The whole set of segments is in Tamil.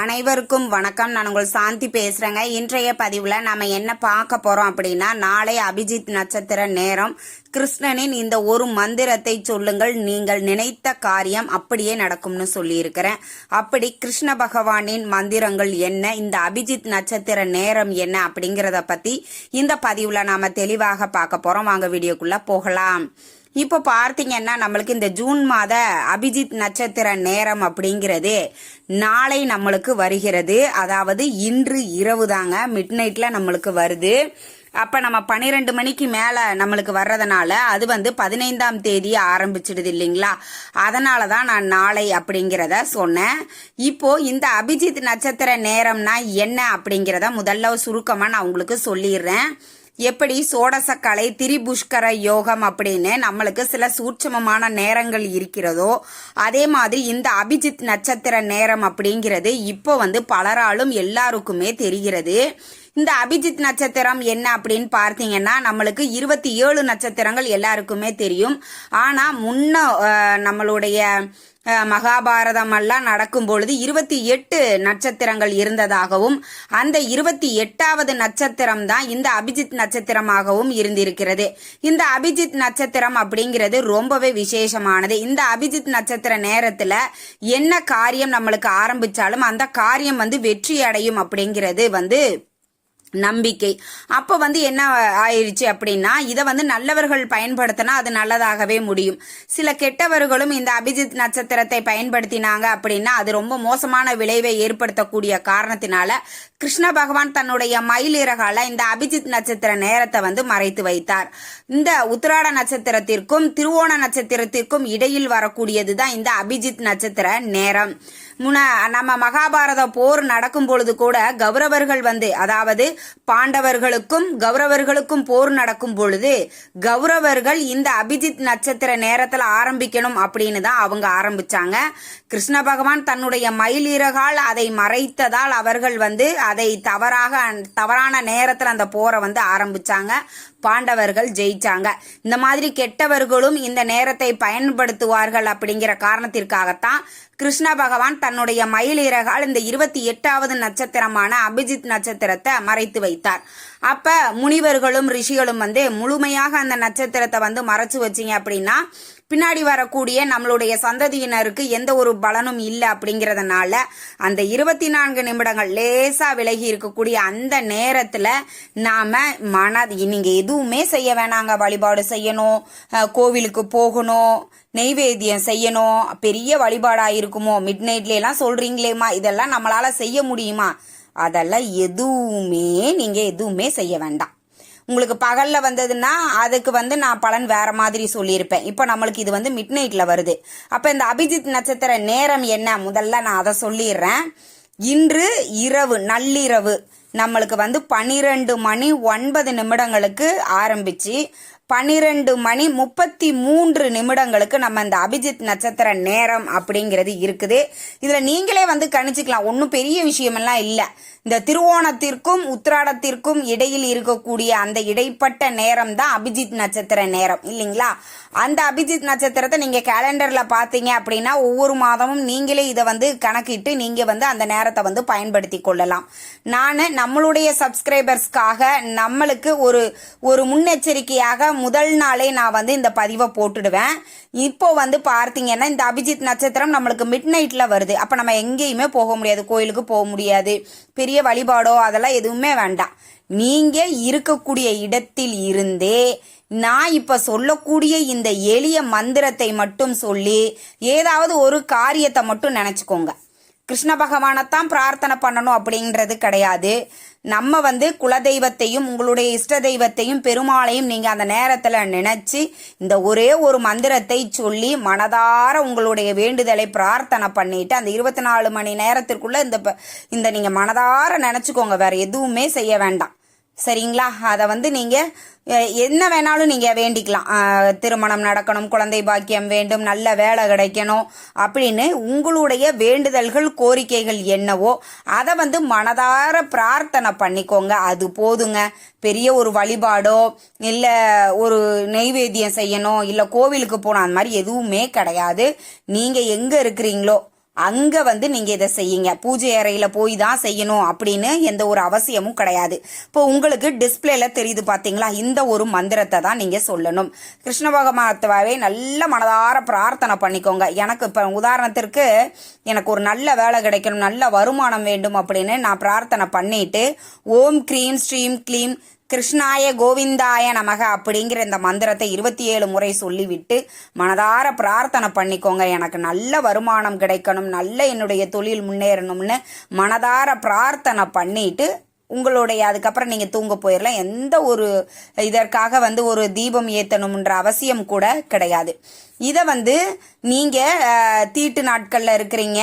அனைவருக்கும் வணக்கம். நான் உங்கள் சாந்தி பேசுறேங்க. இன்றைய பதிவுல நம்ம என்ன பார்க்க போறோம் அப்படின்னா நாளை அபிஜித் நட்சத்திர நேரம். கிருஷ்ணனின் இந்த ஒரு மந்திரத்தை சொல்லுங்கள். நீங்கள் நினைத்த காரியம் அப்படியே நடக்கும்னு சொல்லியிருக்கிறேன். அப்படி கிருஷ்ண பகவானின் மந்திரங்கள் என்ன? இந்த அபிஜித் நட்சத்திர நேரம் என்ன? அப்படிங்கிறத பத்தி இந்த பதிவுல நாம தெளிவாக பார்க்க போறோம். வாங்க வீடியோக்குள்ள போகலாம். இப்போ பார்த்தீங்கன்னா நம்மளுக்கு இந்த ஜூன் மாத அபிஜித் நட்சத்திர நேரம் அப்படிங்கிறது நாளை நம்மளுக்கு வருகிறது. அதாவது இன்று இரவு தாங்க. மிட் நைட்ல நம்மளுக்கு வருது. அப்ப நம்ம பன்னிரெண்டு மணிக்கு மேல நம்மளுக்கு வர்றதுனால அது வந்து பதினைந்தாம் தேதி ஆரம்பிச்சிடுது இல்லைங்களா? அதனால தான் நான் நாளை அப்படிங்கிறத சொன்னேன். இப்போ இந்த அபிஜித் நட்சத்திர நேரம்னா என்ன அப்படிங்கிறத முதல்ல சுருக்கமா நான் உங்களுக்கு சொல்லிடுறேன். எப்படி சோடசக்கலை திரிபுஷ்கர யோகம் அப்படின்னு நம்மளுக்கு சில சூட்சமமான நேரங்கள் இருக்கிறதோ அதே மாதிரி இந்த அபிஜித் நட்சத்திர நேரம் அப்படிங்கிறது இப்போ வந்து பலராலும் எல்லாருக்குமே தெரிகிறது. இந்த அபிஜித் நட்சத்திரம் என்ன அப்படின்னு பார்த்தீங்கன்னா நம்மளுக்கு இருபத்தி ஏழு நட்சத்திரங்கள் எல்லாருக்குமே தெரியும். ஆனா முன்ன நம்மளுடைய மகாபாரதம் எல்லாம் நடக்கும் பொழுது இருபத்தி எட்டு நட்சத்திரங்கள் இருந்ததாகவும் அந்த இருபத்தி எட்டாவது நட்சத்திரம் தான் இந்த அபிஜித் நட்சத்திரமாகவும் இருந்திருக்கிறது. இந்த அபிஜித் நட்சத்திரம் அப்படிங்கிறது ரொம்பவே விசேஷமானது. இந்த அபிஜித் நட்சத்திர நேரத்துல என்ன காரியம் நம்மளுக்கு ஆரம்பிச்சாலும் அந்த காரியம் வந்து வெற்றி அடையும் அப்படிங்கிறது வந்து நம்பிக்கை. அப்போ வந்து என்ன ஆயிடுச்சு அப்படின்னா இதை வந்து நல்லவர்கள் பயன்படுத்தினா அது நல்லதாகவே முடியும். சில கெட்டவர்களும் இந்த அபிஜித் நட்சத்திரத்தை பயன்படுத்தினாங்க அப்படின்னா அது ரொம்ப மோசமான விளைவை ஏற்படுத்தக்கூடிய காரணத்தினால கிருஷ்ண பகவான் தன்னுடைய மயிலிறகால இந்த அபிஜித் நட்சத்திர நேரத்தை வந்து மறைத்து வைத்தார். இந்த உத்திராட நட்சத்திரத்திற்கும் திருவோண நட்சத்திரத்திற்கும் இடையில் வரக்கூடியது தான் இந்த அபிஜித் நட்சத்திர நேரம். முன நம்ம மகாபாரத போர் நடக்கும் பொழுது கூட கௌரவர்கள் வந்து அதாவது பாண்டவர்களுக்கும் கௌரவர்களுக்கும் போர் நடக்கும் பொழுது கௌரவர்கள் இந்த அபிஜித் நட்சத்திர நேரத்தில் ஆரம்பிக்கணும் அப்படின்னு தான் அவங்க ஆரம்பிச்சாங்க. கிருஷ்ண பகவான் தன்னுடைய மயிலிறகால் அதை மறைத்ததால் அவர்கள் வந்து அதை தவறாக தவறான நேரத்தில் அந்த போரை வந்து ஆரம்பிச்சாங்க. பாண்டவர்கள் ஜெயிச்சாங்க. இந்த மாதிரி கெட்டவர்களும் இந்த நேரத்தை பயன்படுத்துவார்கள் அப்படிங்கிற காரணத்திற்காகத்தான் கிருஷ்ண பகவான் தன்னுடைய மயிலிறகால் இந்த இருபத்தி எட்டாவது நட்சத்திரமான அபிஜித் நட்சத்திரத்தை மறைத்து வைத்தார். அப்ப முனிவர்களும் ரிஷிகளும் வந்து முழுமையாக அந்த நட்சத்திரத்தை வந்து மறைச்சு வச்சீங்க அப்படின்னா பின்னாடி வரக்கூடிய நம்மளுடைய சந்ததியினருக்கு எந்த ஒரு பலனும் இல்லை அப்படிங்கிறதுனால அந்த இருபத்தி நான்கு நிமிடங்கள் லேசாக விலகி இருக்கக்கூடிய அந்த நேரத்தில் நாம் மன நீங்கள் எதுவுமே செய்ய வேணாங்க. வழிபாடு செய்யணும் கோவிலுக்கு போகணும் நெய்வேத்தியம் செய்யணும். பெரிய வழிபாடாக இருக்குமோ? மிட் நைட்ல சொல்கிறீங்களேம்மா இதெல்லாம் நம்மளால் செய்ய முடியுமா? அதெல்லாம் எதுவுமே நீங்கள் எதுவுமே செய்ய வேண்டாம். உங்களுக்கு பகல்ல வந்ததுன்னா அதுக்கு வந்து நான் பலன் வேற மாதிரி சொல்லியிருப்பேன். இப்போ நம்மளுக்கு இது வந்து மிட் நைட்ல வருது. அப்ப இந்த அபிஜித் நட்சத்திர நேரம் என்ன? முதல்ல நான் அதை சொல்லிடுறேன். இன்று இரவு நள்ளிரவு நம்மளுக்கு வந்து பன்னிரெண்டு மணி ஒன்பது நிமிடங்களுக்கு ஆரம்பிச்சு பன்னிரெண்டு மணி முப்பத்தி மூன்று நிமிடங்களுக்கு நம்ம இந்த அபிஜித் நட்சத்திர நேரம் அப்படிங்கிறது இருக்குது. இதில் நீங்களே வந்து கணிச்சுக்கலாம். ஒன்றும் பெரிய விஷயமெல்லாம் இல்லை. இந்த திருவோணத்திற்கும் உத்திராடத்திற்கும் இடையில் இருக்கக்கூடிய அந்த இடைப்பட்ட நேரம் தான் அபிஜித் நட்சத்திர நேரம். இல்லைங்களா? அந்த அபிஜித் நட்சத்திரத்தை நீங்கள் கேலண்டரில் பார்த்தீங்க அப்படின்னா ஒவ்வொரு மாதமும் நீங்களே இதை வந்து கணக்கிட்டு நீங்கள் வந்து அந்த நேரத்தை வந்து பயன்படுத்தி கொள்ளலாம். நான் நம்மளுடைய சப்ஸ்கிரைபர்ஸ்க்காக நம்மளுக்கு ஒரு ஒரு முன்னெச்சரிக்கையாக முதல் நாளே நான் வந்து இந்த பதிவை போட்டுடுவேன். இப்போ வந்து பார்த்தீங்கன்னா இந்த அபிஜித் நட்சத்திரம் நம்மளுக்கு மிட் நைட்டில் வருது. அப்போ நம்ம எங்கேயுமே போக முடியாது. கோயிலுக்கு போக முடியாது. பெரிய வழிபாடோ அதெல்லாம் எதுவுமே வேண்டாம். நீங்கள் இருக்கக்கூடிய இடத்தில் இருந்தே நான் இப்போ சொல்லக்கூடிய இந்த எளிய மந்திரத்தை மட்டும் சொல்லி ஏதாவது ஒரு காரியத்தை மட்டும் நினச்சிக்கோங்க. கிருஷ்ண பகவானைத்தான் பிரார்த்தனை பண்ணணும் அப்படின்றது கிடையாது. நம்ம வந்து குலதெய்வத்தையும் உங்களுடைய இஷ்ட தெய்வத்தையும் பெருமாளையும் நீங்கள் அந்த நேரத்தில் நினச்சி இந்த ஒரே ஒரு மந்திரத்தை சொல்லி மனதார உங்களுடைய வேண்டுதலை பிரார்த்தனை பண்ணிட்டு அந்த இருபத்தி நாலு மணி நேரத்திற்குள்ளே இந்த இந்த நீங்கள் மனதார நினச்சிக்கோங்க. வேறு எதுவுமே செய்ய வேண்டாம். சரிங்களா? அதை வந்து நீங்கள் என்ன வேணாலும் நீங்கள் வேண்டிக்கலாம். திருமணம் நடக்கணும் குழந்தை பாக்கியம் வேண்டும் நல்ல வேலை கிடைக்கணும் அப்படின்னு உங்களுடைய வேண்டுதல்கள் கோரிக்கைகள் என்னவோ அதை வந்து மனதார பிரார்த்தனை பண்ணிக்கோங்க. அது போதுங்க. பெரிய ஒரு வழிபாடோ இல்லை ஒரு நெய்வேத்தியம் செய்யணும் இல்லை கோவிலுக்கு போகணும் அந்த மாதிரி எதுவுமே கிடையாது. நீங்கள் எங்கே இருக்கிறீங்களோ அங்க வந்து நீங்க இதை செய்யுங்க. பூஜை அறையில போய் தான் செய்யணும் அப்படின்னு எந்த ஒரு அவசியமும் கிடையாது. இப்போ உங்களுக்கு டிஸ்பிளேல தெரியுது பாத்தீங்களா? இந்த ஒரு மந்திரத்தை தான் நீங்க சொல்லணும். கிருஷ்ண பகவானத்தாவே நல்ல மனதார பிரார்த்தனை பண்ணிக்கோங்க. எனக்கு இப்ப உதாரணத்திற்கு எனக்கு ஒரு நல்ல வேலை கிடைக்கணும் நல்ல வருமானம் வேண்டும் அப்படின்னு நான் பிரார்த்தனை பண்ணிட்டு ஓம் க்ரீம் ஸ்ரீம் க்ளீம் கிருஷ்ணாய கோவிந்தாய நமக அப்படிங்கிற இந்த மந்திரத்தை இருபத்தி ஏழு முறை சொல்லிவிட்டு மனதார பிரார்த்தனை பண்ணிக்கோங்க. எனக்கு நல்ல வருமானம் கிடைக்கணும் நல்ல என்னுடைய தொழில் முன்னேறணும்னு மனதார பிரார்த்தனை பண்ணிட்டு உங்களுடைய அதுக்கப்புறம் நீங்கள் தூங்க போயிடலாம் எந்த ஒரு இதற்காக வந்து ஒரு தீபம் ஏற்றணும்ன்ற அவசியம் கூட கிடையாது. இதை வந்து நீங்கள் தீட்டு நாட்களில் இருக்கிறீங்க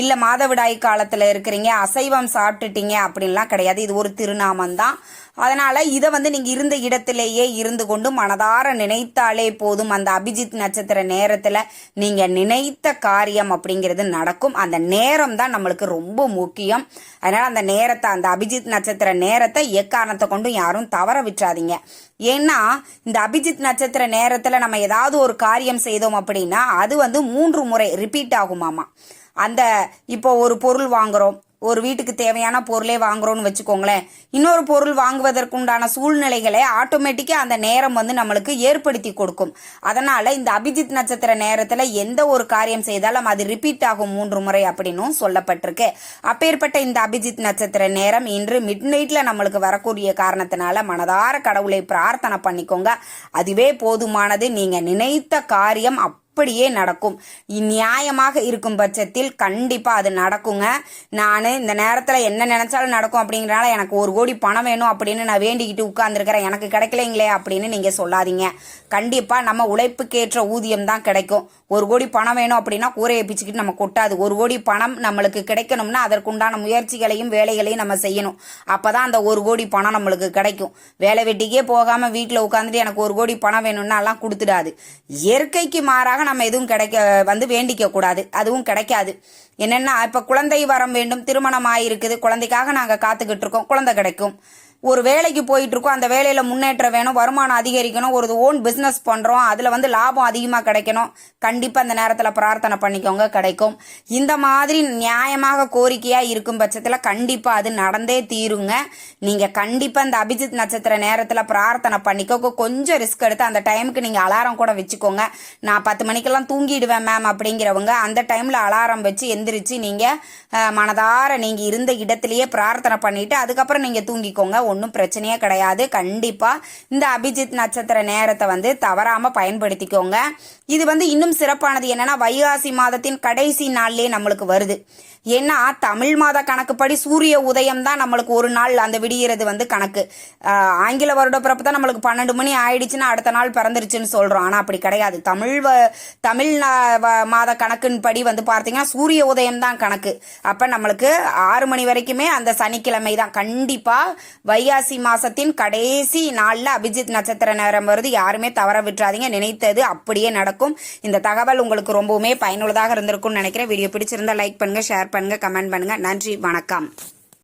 இல்லை மாதவிடாய் காலத்தில் இருக்கிறீங்க அசைவம் சாப்பிட்டுட்டீங்க அப்படின்லாம் கிடையாது. இது ஒரு திருநாமம் தான். அதனால இதை வந்து நீங்க இருந்த இடத்திலேயே இருந்து கொண்டு மனதார நினைத்தாலே போதும். அந்த அபிஜித் நட்சத்திர நேரத்துல நீங்க நினைத்த காரியம் அப்படிங்கிறது நடக்கும். அந்த நேரம் தான் நம்மளுக்கு ரொம்ப முக்கியம். அதனால அந்த நேரத்தை அந்த அபிஜித் நட்சத்திர நேரத்தை எக்காரணத்தை கொண்டும் யாரும் தவற விட்டுறாதீங்க. ஏன்னா இந்த அபிஜித் நட்சத்திர நேரத்துல நம்ம ஏதாவது ஒரு காரியம் செய்தோம் அப்படின்னா அது வந்து மூன்று முறை ரிப்பீட் ஆகுமாமா? அந்த இப்போ ஒரு பொருள் வாங்குறோம். ஒரு வீட்டுக்கு தேவையான பொருளே வாங்குறோம்னு வச்சுக்கோங்களேன். இன்னொரு பொருள் வாங்குவதற்குண்டான சூழ்நிலைகளை ஆட்டோமேட்டிக்காக அந்த நேரம் வந்து நம்மளுக்கு ஏற்படுத்தி கொடுக்கும். அதனால இந்த அபிஜித் நட்சத்திர நேரத்தில் எந்த ஒரு காரியம் செய்தாலும் அது ரிப்பீட் ஆகும் மூன்று முறை அப்படின்னும் சொல்லப்பட்டிருக்கு. அப்பேற்பட்ட இந்த அபிஜித் நட்சத்திர நேரம் இன்று மிட் நைட்ல நம்மளுக்கு வரக்கூடிய காரணத்தினால மனதார கடவுளை பிரார்த்தனை பண்ணிக்கோங்க. அதுவே போதுமானது. நீங்க நினைத்த காரியம் அப்படியே நடக்கும். நியாயமாக இருக்கும் பட்சத்தில் கண்டிப்பாக அது நடக்குங்க. நான் இந்த நேரத்தில் என்ன நினைச்சாலும் நடக்கும் அப்படிங்கிறனால எனக்கு ஒரு கோடி பணம் வேணும் அப்படின்னு நான் வேண்டிக்கிட்டு உட்காந்துருக்கிறேன் எனக்கு கிடைக்கலைங்களே அப்படின்னு நீங்கள் சொல்லாதீங்க. கண்டிப்பாக நம்ம உழைப்புக்கேற்ற ஊதியம் தான் கிடைக்கும். ஒரு கோடி பணம் வேணும் அப்படின்னா கூரையை பிச்சுக்கிட்டு நம்ம கொட்டாது. ஒரு கோடி பணம் நம்மளுக்கு கிடைக்கணும்னா அதற்குண்டான முயற்சிகளையும் வேலைகளையும் நம்ம செய்யணும். அப்போ தான் அந்த ஒரு கோடி பணம் நம்மளுக்கு கிடைக்கும். வேலை வெட்டிக்கே போகாமல் வீட்டில் உட்காந்துட்டு எனக்கு ஒரு கோடி பணம் வேணும்னா எல்லாம் கொடுத்துடாது. இயற்கைக்கு மாறாக நம்ம எதுவும் கிடைக்க வந்து வேண்டிக்க கூடாது அதுவும் கிடைக்காது. என்னென்னா இப்போ குழந்தை வரம் வேண்டும் திருமணம் ஆயிருக்குது குழந்தைக்காக நாங்கள் காத்துக்கிட்டு இருக்கோம். குழந்தை கிடைக்கும். ஒரு வேலைக்கு போயிட்டு இருக்கோம் அந்த வேலையில முன்னேற்றம் வேணும் வருமானம் அதிகரிக்கணும் ஒரு ஓன் பிஸ்னஸ் பண்றோம் அதுல வந்து லாபம் அதிகமாக கிடைக்கணும். கண்டிப்பா அந்த நேரத்தில் பிரார்த்தனை பண்ணிக்கோங்க கிடைக்கும். இந்த மாதிரி நியாயமாக கோரிக்கையா இருக்கும் பட்சத்தில் கண்டிப்பா அது நடந்தே தீருங்க. நீங்க கண்டிப்பா இந்த அபிஜித் நட்சத்திர நேரத்தில் பிரார்த்தனை பண்ணிக்கோங்க. கொஞ்சம் ரிஸ்க் எடுத்து அந்த டைமுக்கு நீங்க அலாரம் கூட வச்சுக்கோங்க. நான் பத்து மணிக்கெல்லாம் தூங்கிடுவேன் மேம் அப்படிங்கிறவங்க அந்த டைம்ல அலாரம் வச்சு எந்திரிச்சு நீங்க மனதார நீங்க இருந்த இடத்துலையே பிரார்த்தனை பண்ணிட்டு அதுக்கப்புறம் நீங்க தூங்கிக்கோங்க. ஒன்றும் பிரச்சனையே கிடையாது. கண்டிப்பாக இந்த அபிஜித் நட்சத்திர நேரத்தை வந்து தவறாமல் பயன்படுத்திக்கோங்க. இது வந்து இன்னும் சிறப்பானது என்னன்னா வைகாசி மாதத்தின் கடைசி நாள்லேயே நம்மளுக்கு வருது. ஏன்னா தமிழ் மாத கணக்குப்படி சூரிய உதயம் தான் நம்மளுக்கு ஒரு நாள் அந்த விடியறது வந்து கணக்கு. ஆங்கில வருட பிறப்பு தான் நம்மளுக்கு பன்னெண்டு மணி ஆயிடுச்சுன்னா அடுத்த நாள் பிறந்துருச்சுன்னு சொல்கிறோம் ஆனால் அப்படி கிடையாது. தமிழ் தமிழ் மாத கணக்கின் படி வந்து பார்த்தீங்கன்னா சூரிய உதயம் தான் கணக்கு. அப்போ நம்மளுக்கு ஆறு மணி வரைக்குமே அந்த சனிக்கிழமை தான். கண்டிப்பாக வைகாசி மாசத்தின் கடைசி நாளில் அபிஜித் நட்சத்திர நேரம் வருது. யாருமே தவற விட்டுறாதீங்க. நினைத்தது அப்படியே நடக்கும். இந்த தகவல் உங்களுக்கு ரொம்பவுமே பயனுள்ளதாக இருந்திருக்கும்னு நினைக்கிறேன். வீடியோ பிடிச்சிருந்தா லைக் பண்ணுங்க ஷேர் பண்ணுங்க கமெண்ட் பண்ணுங்க. நன்றி வணக்கம்.